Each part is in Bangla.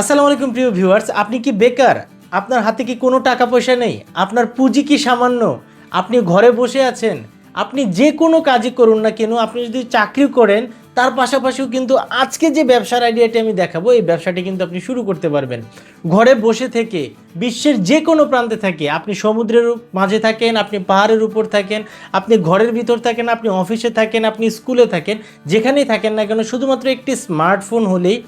আসসালামু আলাইকুম প্রিয় ভিউয়ার্স, আপনি কি বেকার? আপনার হাতে কি কোনো টাকা পয়সা নেই? আপনার পুঁজি কি সামান্য? আপনি ঘরে বসে আছেন? আপনি যে কোনো কাজই করুন না কেন, আপনি যদি চাকরি করেন তার পাশাপাশিও কিন্তু আজকে যে ব্যবসার আইডিয়াটি আমি দেখাবো, এই ব্যবসাটি কিন্তু আপনি শুরু করতে পারবেন। ঘরে বসে থেকে, বিশ্বের যে কোনো প্রান্তে থাকে, আপনি সমুদ্রের মাঝে থাকেন, আপনি পাহাড়ের উপর থাকেন, আপনি ঘরের ভিতর থাকেন, আপনি অফিসে থাকেন, আপনি স্কুলে থাকেন, যেখানেই থাকেন না কেন, শুধুমাত্র একটি স্মার্টফোন হলেই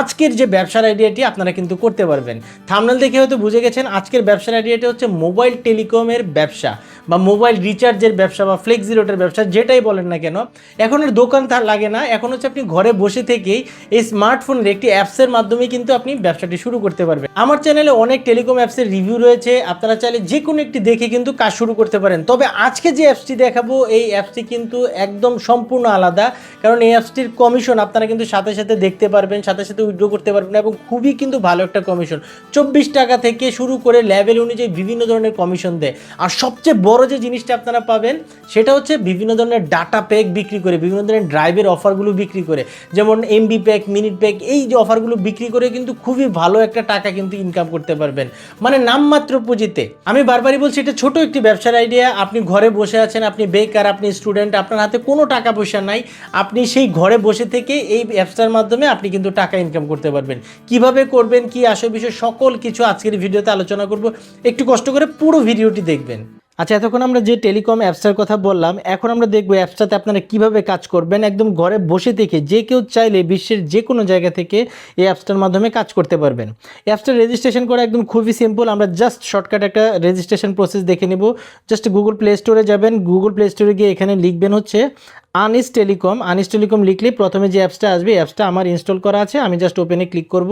আজকের যে ব্যবসার আইডিয়াটি আপনারা কিন্তু করতে পারবেন। থামনাল দেখে হয়তো বুঝে গেছেন, আজকের ব্যবসার আইডিয়াটি হচ্ছে মোবাইল টেলিকমের ব্যবসা। বা মোবাইল রিচার্জের ব্যবসা বা ফ্লেক্সিলোটের ব্যবসা, যেটাই বলেন না কেন এখন আর দোকান তার লাগে না। এখন হচ্ছে আপনি ঘরে বসে থেকেই এই স্মার্টফোনের একটি অ্যাপসের মাধ্যমে কিন্তু আপনি ব্যবসাটি শুরু করতে পারবেন। আমার চ্যানেলে অনেক টেলিকম অ্যাপসের রিভিউ রয়েছে, আপনারা চাইলে যে কোনো একটি দেখে কিন্তু কাজ শুরু করতে পারেন। তবে আজকে যে অ্যাপসটি দেখাবো, এই অ্যাপসটি কিন্তু একদম সম্পূর্ণ আলাদা, কারণ এই অ্যাপসটির কমিশন আপনারা কিন্তু সাথে সাথে দেখতে পারবেন, সাথে সাথে উইথড্র করতে পারবেন এবং খুবই কিন্তু ভালো একটা কমিশন চব্বিশ টাকা থেকে শুরু করে লেভেল অনুযায়ী বিভিন্ন ধরনের কমিশন দেয়। আর সবচেয়ে বড় যে জিনিসটা আপনারা পাবেন, সেটা হচ্ছে বিভিন্ন ধরনের ডাটা প্যাক বিক্রি করে, বিভিন্ন ধরনের ড্রাইভের অফারগুলো বিক্রি করে। যেমন এমবি প্যাক মিনিট প্যাক এই যে অফারগুলো বিক্রি করে কিন্তু খুবই ভালো একটা টাকা কিন্তু ইনকাম করতে পারবেন। মানে নামমাত্র পুঁজিতে। আমি বারবারই বলছি, এটা ছোট একটি ব্যবসার আইডিয়া আপনি ঘরে বসে আছেন, আপনি বেকার আপনি স্টুডেন্ট আপনার হাতে কোনো টাকা পয়সা নাই। আপনি সেই ঘরে বসে থেকে এই অ্যাপসটার মাধ্যমে আপনি কিন্তু টাকা ইনকাম করতে পারবেন। কীভাবে করবেন, কি আসল বিষয়, সকল কিছু আজকের ভিডিওতে আলোচনা করব। একটু কষ্ট করে পুরো ভিডিওটি দেখবেন। আচ্ছা এতক্ষণ আমরা যে টেলিকম অ্যাপসটার কথা বললাম, এখন আমরা দেখব অ্যাপসটাতে আপনারা কীভাবে কাজ করবেন, একদম ঘরে বসে থেকে যে কেউ চাইলে বিশ্বের যে কোনো জায়গা থেকে এই অ্যাপসটার মাধ্যমে কাজ করতে পারবেন। অ্যাপসটা রেজিস্ট্রেশন করা একদম খুবই সিম্পল আমরা জাস্ট শর্টকাট একটা রেজিস্ট্রেশন প্রসেস দেখে নেব। জাস্ট গুগল প্লে স্টোরে যাবেন গুগল প্লে স্টোরে গিয়ে এখানে লিখবেন হচ্ছে আনিস টেলিকম আনিস টেলিকম লিখলে প্রথমে যে অ্যাপসটা আসবে অ্যাপসটা আমার ইনস্টল করা আছে, আমি জাস্ট ওপেনে ক্লিক করব।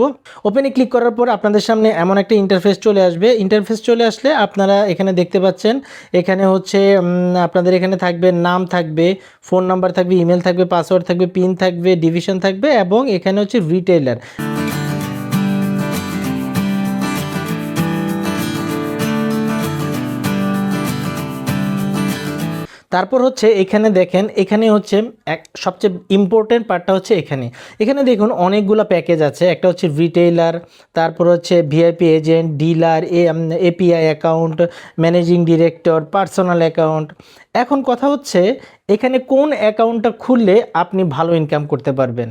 ওপেনে ক্লিক করার পর আপনাদের সামনে এমন একটা ইন্টারফেস চলে আসবে। ইন্টারফেস চলে আসলে আপনারা এখানে দেখতে পাচ্ছেন এখানে হচ্ছে আপনাদের এখানে থাকবে, নাম থাকবে, ফোন নাম্বার থাকবে, ইমেল থাকবে, পাসওয়ার্ড থাকবে, পিন থাকবে, ডিভিশন থাকবে এবং এখানে হচ্ছে রিটেইলার তারপর হচ্ছে এখানে দেখেন, এখানে হচ্ছে এক সবচেয়ে ইম্পর্টেন্ট পার্টটা হচ্ছে এখানে। এখানে দেখুন অনেকগুলো প্যাকেজ আছে, একটা হচ্ছে রিটেইলার তারপর হচ্ছে VIP agent dealer API account managing director personal account এখন কথা হচ্ছে, এখানে কোন অ্যাকাউন্টটা খুললে আপনি ভালো ইনকাম করতে পারবেন?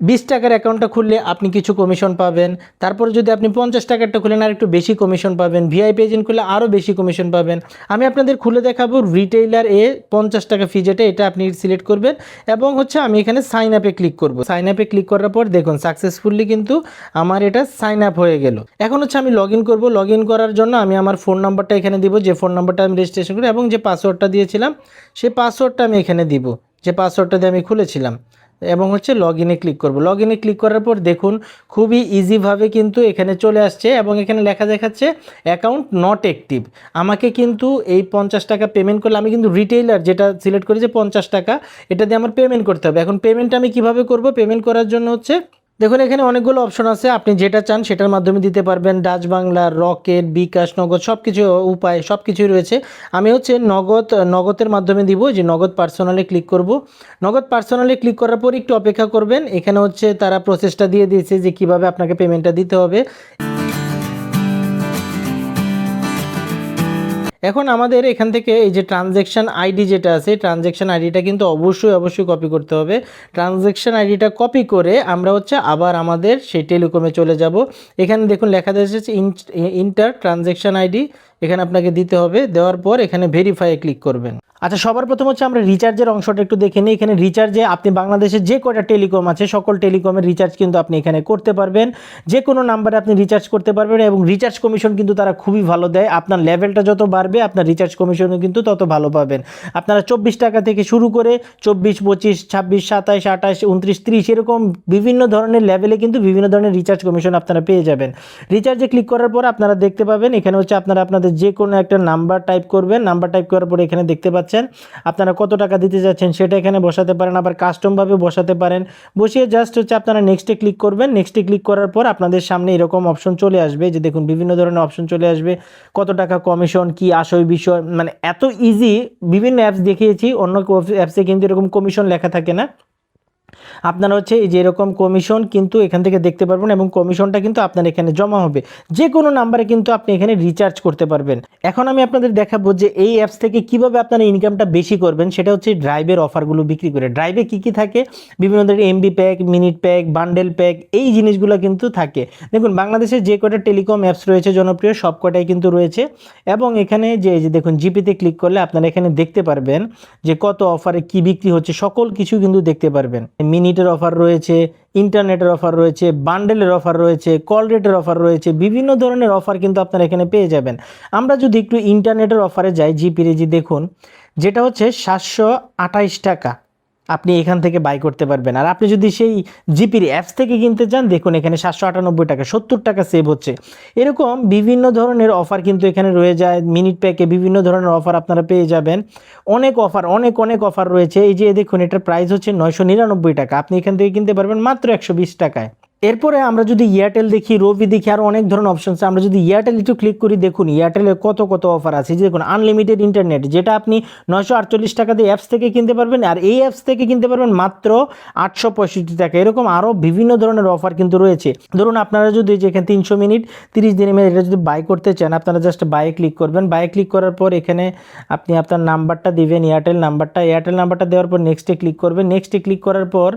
বিশ টাকার অ্যাকাউন্টটা খুললে আপনি কিছু কমিশন পাবেন। তারপরে যদি আপনি পঞ্চাশ টাকারটা খুলেন, আর একটু বেশি কমিশন পাবেন। ভিআইপি এজেন্ট খুলে আরও বেশি কমিশন পাবেন। আমি আপনাদের খুলে দেখাবো রিটেইলার এ পঞ্চাশ টাকা ফি যেটা, এটা আপনি সিলেক্ট করবেন। এবং হচ্ছে আমি এখানে সাইন আপে ক্লিক করব। সাইন আপে ক্লিক করার পর দেখুন সাকসেসফুলি কিন্তু আমার এটা সাইন আপ হয়ে গেল। এখন হচ্ছে আমি লগ ইন করব। লগ ইন করার জন্য আমি আমার ফোন নাম্বারটা এখানে দিব, যে ফোন নাম্বারটা আমি রেজিস্ট্রেশন করি, এবং যে পাসওয়ার্ডটা দিয়েছিলাম, সেই পাসওয়ার্ডটা আমি এখানে দিব। যে পাসওয়ার্ডটা দিয়ে আমি খুলেছিলাম। এবং হচ্ছে লগ ইনে ক্লিক করব। লগ ইনে ক্লিক করার পর দেখুন, খুবই ইজিভাবে কিন্তু এখানে চলে আসছে এবং এখানে লেখা দেখাচ্ছে অ্যাকাউন্ট নট অ্যাক্টিভ আমাকে কিন্তু এই পঞ্চাশ টাকা পেমেন্ট করলে, আমি কিন্তু রিটেইলার যেটা সিলেক্ট করেছি পঞ্চাশ টাকা, এটা দিয়ে আমার পেমেন্ট করতে হবে। এখন পেমেন্ট আমি কীভাবে করব? পেমেন্ট করার জন্য হচ্ছে দেখুন, এখানে অনেকগুলো অপশন আছে। আপনি যেটা চান সেটার মাধ্যমে দিতে পারবেন। ডাচ বাংলা, রকেট, বিকাশ, নগদ সব কিছু উপায় সব কিছুই রয়েছে। আমি হচ্ছে নগদ, নগদের মাধ্যমে দিব, যে নগদ পার্সোনালি ক্লিক করব। নগদ পার্সোনালি ক্লিক করার পর একটু অপেক্ষা করবেন। এখানে হচ্ছে তারা প্রসেসটা দিয়ে দিয়েছে যে কীভাবে আপনাকে পেমেন্টটা দিতে হবে। এখন আমাদের এখান থেকে এই যে ট্রানজ্যাকশান আইডি যেটা আছে ট্রানজ্যাকশান আইডিটা কিন্তু অবশ্যই অবশ্যই কপি করতে হবে। ট্রানজ্যাকশান আইডিটা কপি করে আমরা হচ্ছে আবার আমাদের সেই টেলিকমে চলে যাব। এখানে দেখুন লেখা দিয়েছে ইন্টার ট্রানজ্যাকশান আইডি এখানে আপনাকে দিতে হবে। দেওয়ার পর এখানে ভেরিফাই ক্লিক করবেন। আচ্ছা সবার প্রথম হচ্ছে আমরা রিচার্জের অংশটা একটু দেখে নিই। এখানে রিচার্জে আপনি বাংলাদেশে যে কয়টা টেলিকম আছে, সকল টেলিকমের রিচার্জ কিন্তু আপনি এখানে করতে পারবেন। যে কোনো নাম্বারে আপনি রিচার্জ করতে পারবেন এবং রিচার্জ কমিশন কিন্তু তারা খুবই ভালো দেয়। আপনার লেভেলটা যত বাড়বে, আপনার রিচার্জ কমিশনও কিন্তু তত ভালো পাবেন। আপনারা চব্বিশ টাকা থেকে শুরু করে চব্বিশ, পঁচিশ, ছাব্বিশ সাতাইশ আঠাশ, উনত্রিশ, ত্রিশ এরকম বিভিন্ন ধরনের লেভেলে কিন্তু বিভিন্ন ধরনের রিচার্জ কমিশন আপনারা পেয়ে যাবেন। রিচার্জে ক্লিক করার পর আপনারা দেখতে পাবেন, এখানে হচ্ছে আপনারা আপনাদের যে কোনো একটা নাম্বার টাইপ করবেন, নাম্বার টাইপ করার পরে এখানে দেখতে পাচ্ছেন, আপনারা কত টাকা দিতে যাচ্ছেন সেটা এখানে বসাতে পারেন, আবার কাস্টমভাবে বসাতে পারেন। বসিয়ে জাস্ট হচ্ছে আপনারা নেক্সটে ক্লিক করবেন নেক্সটে ক্লিক করার পর আপনাদের সামনে এরকম অপশন চলে আসবে যে দেখুন বিভিন্ন ধরনের অপশন চলে আসবে, কত টাকা কমিশন কি আসয় বিষয় মানে এত ইজি বিভিন্ন অ্যাপস দেখিয়েছি, অন্য অ্যাপসে কিন্তু এরকম কমিশন লেখা থাকে না। আপনারা হচ্ছে এই যে এরকম কমিশন কিন্তু এখান থেকে দেখতে পারবেন এবং কমিশনটা কিন্তু আপনার এখানে জমা হবে। যে কোনো নাম্বারে কিন্তু আপনি এখানে রিচার্জ করতে পারবেন। এখন আমি আপনাদের দেখাবো যে এই অ্যাপস থেকে কীভাবে আপনারা ইনকামটা বেশি করবেন, সেটা হচ্ছে ড্রাইভের অফারগুলো বিক্রি করে। ড্রাইভে কি কি থাকে? বিভিন্ন ধরনের MB pack minute pack bundle pack এই জিনিসগুলো কিন্তু থাকে। দেখুন বাংলাদেশে যে কটা টেলিকম অ্যাপস রয়েছে জনপ্রিয়, সব কটাই কিন্তু রয়েছে। এবং এখানে যে যে দেখুন জিপিতে ক্লিক করলে আপনারা এখানে দেখতে পারবেন যে কত অফারে কি বিক্রি হচ্ছে, সকল কিছু কিন্তু দেখতে পারবেন। মিনিটের অফার রয়েছে, ইন্টারনেটের অফার রয়েছে, বান্ডেলের অফার রয়েছে, কল রেটের অফার রয়েছে, বিভিন্ন ধরনের অফার কিন্তু আপনারা এখানে পেয়ে যাবেন। আমরা যদি একটু ইন্টারনেটের অফারে যাই, জিপি রেজি দেখুন, যেটা হচ্ছে সাতশো টাকা। আপনি এখান থেকে বাই করতে পারবেন। আর আপনি যদি সেই জিপির অ্যাপস থেকে কিনতে চান, দেখুন এখানে সাতশো আটানব্বই টাকা, সত্তর টাকা সেভ হচ্ছে। এরকম বিভিন্ন ধরনের অফার কিন্তু এখানে রয়ে যায়। মিনিট প্যাকে বিভিন্ন ধরনের অফার আপনারা পেয়ে যাবেন। অনেক অফার অনেক অনেক অফার রয়েছে। এই যে দেখুন, এটার প্রাইস হচ্ছে নয়শো নিরানব্বই টাকা। আপনি এখান থেকে কিনতে পারবেন মাত্র একশো বিশ টাকায়। এরপরে আমরা যদি এয়ারটেল দেখি রবি দেখি, আর অনেক ধরনের অপশন আছে। আমরা যদি এয়ারটেল একটু ক্লিক করি, দেখুন এয়ারটেলের কত কত অফার আছে। দেখুন আনলিমিটেড ইন্টারনেট যেটা আপনি নয়শো আটচল্লিশ টাকা দিয়ে অ্যাপস থেকে কিনতে পারবেন, আর এই অ্যাপস থেকে কিনতে পারবেন মাত্র আটশো পঁয়ষট্টি টাকা। এরকম আরও বিভিন্ন ধরনের অফার কিন্তু রয়েছে। ধরুন আপনারা যদি যেখানে তিনশো মিনিট, তিরিশ দিনের মেয়াদ এটা যদি বাই করতে চান, আপনারা জাস্ট বাই ক্লিক করবেন। বাই ক্লিক করার পর এখানে আপনি আপনার নাম্বারটা দিবেন এয়ারটেল নাম্বারটা। এয়ারটেল নাম্বারটা দেওয়ার পর নেক্সটে ক্লিক করবেন। নেক্সটে ক্লিক করার পর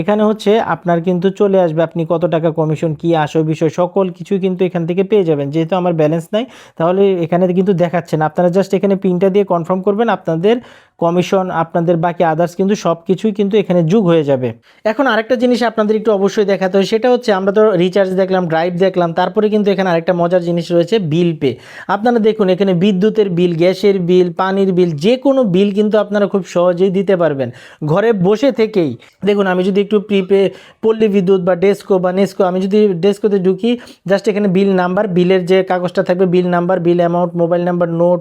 এখানে হচ্ছে আপনার কিন্তু চলে আসবে। আপনি কত টাকা কমিশন, কি আসল বিষয়, সকল কিছু কিন্তু এখান থেকে পেয়ে যাবেন। যেহেতু আমার ব্যালেন্স নাই, তাহলে এখানে কিন্তু দেখাচ্ছেন আপনারা জাস্ট এখানে পিনটা দিয়ে কনফার্ম করবেন, আপনাদের কমিশন, আপনাদের বাকি আদার্স কিন্তু সব কিছুই কিন্তু এখানে যুগ হয়ে যাবে। এখন আরেকটা জিনিস আপনাদের একটু অবশ্যই দেখাতে হয়, সেটা হচ্ছে আমরা তো রিচার্জ দেখলাম ড্রাইভ দেখলাম, তারপরে কিন্তু এখানে আরেকটা মজার জিনিস রয়েছে বিল পে আপনারা দেখুন, এখানে বিদ্যুতের বিল গ্যাসের বিল পানির বিল যে কোনো বিল কিন্তু আপনারা খুব সহজেই দিতে পারবেন। ঘরে বসে থেকেই, দেখুন, আমি যদি একটু প্রিপে পল্লী বিদ্যুৎ বা ডেস্কো বা নেস্কো আমি যদি ডেস্কোতে ঢুকি জাস্ট এখানে বিল নাম্বার বিলের যে কাগজটা থাকবে bill number bill amount mobile number note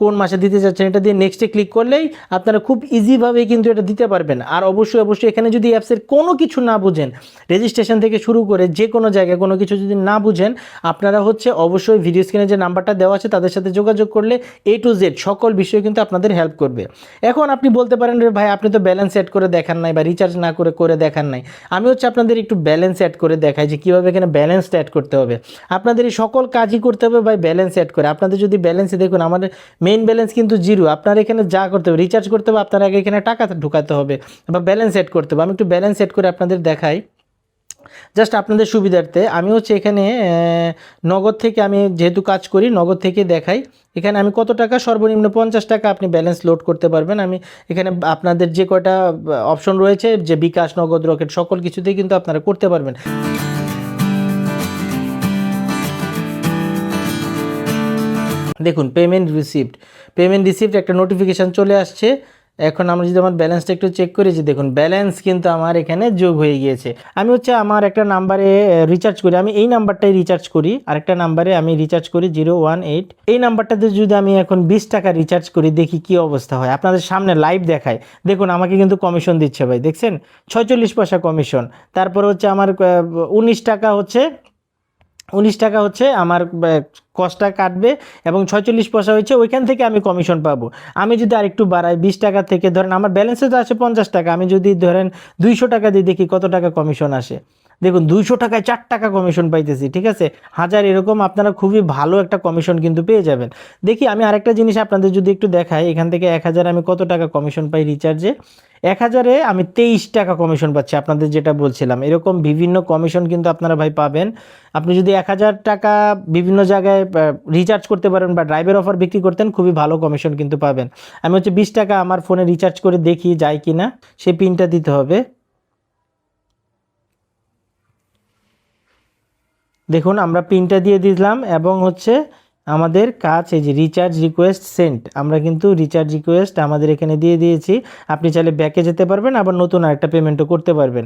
কোন মাসে দিতে চাচ্ছেন, এটা দিয়ে নেক্সটে ক্লিক করলেই আপনারা খুব ইজিভাবে কিন্তু এটা দিতে পারবেন। আর অবশ্যই অবশ্যই এখানে যদি অ্যাপসের কোনো কিছু না বুঝেন রেজিস্ট্রেশন থেকে শুরু করে যে কোনো জায়গায় কোনো কিছু যদি না বুঝেন, আপনারা হচ্ছে অবশ্যই ভিডিও স্ক্রিনে যে নাম্বারটা দেওয়া আছে তাদের সাথে যোগাযোগ করলে এ টু জেড সকল বিষয়ে কিন্তু আপনাদের হেল্প করবে। এখন আপনি বলতে পারেন রে ভাই, আপনি তো ব্যালেন্স অ্যাড করে দেখান নাই বা রিচার্জ না করে করে দেখান নাই। আমি হচ্ছে আপনাদের একটু ব্যালেন্স অ্যাড করে দেখাই যে কীভাবে এখানে ব্যালেন্সটা অ্যাড করতে হবে। আপনাদের এই সকল কাজই করতে হবে ভাই ব্যালেন্স অ্যাড করে। আপনাদের যদি ব্যালেন্সে দেখুন, আমাদের মেইন ব্যালেন্স কিন্তু জিরো আপনার এখানে যা করতে হবে রিচার্জ করতে হবে, আপনার আগে এখানে টাকা ঢুকাতে হবে বা ব্যালেন্স অ্যাড করতে হবে। আমি একটু ব্যালেন্স অ্যাড করে আপনাদের দেখাই। জাস্ট আপনাদের সুবিধার্থে, আমি হচ্ছে এখানে নগদ থেকে আমি যেহেতু কাজ করি, নগদ থেকে দেখাই। এখানে আমি কত টাকা? সর্বনিম্ন পঞ্চাশ টাকা আপনি ব্যালেন্স লোড করতে পারবেন। আমি এখানে আপনাদের যে কয়টা অপশন রয়েছে, যে বিকাশ, নগদ, রকেট, সকল কিছুতেই কিন্তু আপনারা করতে পারবেন। দেখুন পেমেন্ট রিসিপ্ট পেমেন্ট রিসিপ্ট একটা নোটিফিকেশান চলে আসছে। এখন আমরা যদি আমার ব্যালেন্সটা একটু চেক করি, যে দেখুন ব্যালেন্স কিন্তু আমার এখানে যোগ হয়ে গিয়েছে। আমি হচ্ছে আমার একটা নাম্বারে রিচার্জ করি। আমি এই নাম্বারটাই রিচার্জ করি, আরেকটা নাম্বারে আমি রিচার্জ করি জিরো ওয়ান এইট এই নাম্বারটাতে যদি আমি এখন বিশ টাকা রিচার্জ করি, দেখি কি অবস্থা হয়। আপনাদের সামনে লাইভ দেখায়। দেখুন, আমাকে কিন্তু কমিশন দিচ্ছে ভাই, দেখছেন? ছয়চল্লিশ পয়সা কমিশন তারপর হচ্ছে আমার উনিশ টাকা হচ্ছে উনিশ টাকা হচ্ছে আমার কষ্টটা কাটবে এবং ছয়চল্লিশ পয়সা হয়েছে, ওইখান থেকে আমি কমিশন পাবো। আমি যদি আরেকটু বাড়াই, বিশ টাকা থেকে, ধরেন আমার ব্যালেন্সে তো আছে পঞ্চাশ টাকা, আমি যদি ধরেন দুইশো টাকা দিয়ে দেখি কত টাকা কমিশন আসে। দেখুন, দুইশো টাকায় চার টাকা কমিশন পাইতেছি, ঠিক আছে? হাজার এরকম আপনারা খুবই ভালো একটা কমিশন কিন্তু পেয়ে যাবেন। দেখি, আমি আরেকটা জিনিস আপনাদের যদি একটু দেখাই, এখান থেকে এক হাজার আমি কত টাকা কমিশন পাই রিচার্জে এক হাজারে আমি তেইশ টাকা কমিশন পাচ্ছি, আপনাদের যেটা বলছিলাম। এরকম বিভিন্ন কমিশন কিন্তু আপনারা ভাই পাবেন। আপনি যদি এক হাজার টাকা বিভিন্ন জায়গায় রিচার্জ করতে পারেন বা ড্রাইভের অফার বিক্রি করতেন, খুবই ভালো কমিশন কিন্তু পাবেন। আমি হচ্ছে বিশ টাকা আমার ফোনে রিচার্জ করে দেখি, যায় কি না সেই পিনটা দিতে হবে। দেখুন, আমরা পিনটা দিয়ে দিলাম এবং হচ্ছে আমাদের কাজ, এই যে রিচার্জ রিকোয়েস্ট সেন্ট আমরা কিন্তু রিচার্জ রিকোয়েস্ট আমাদের এখানে দিয়ে দিয়েছি। আপনি চাইলে ব্যাকে যেতে পারবেন, আবার নতুন আরেকটা পেমেন্টও করতে পারবেন।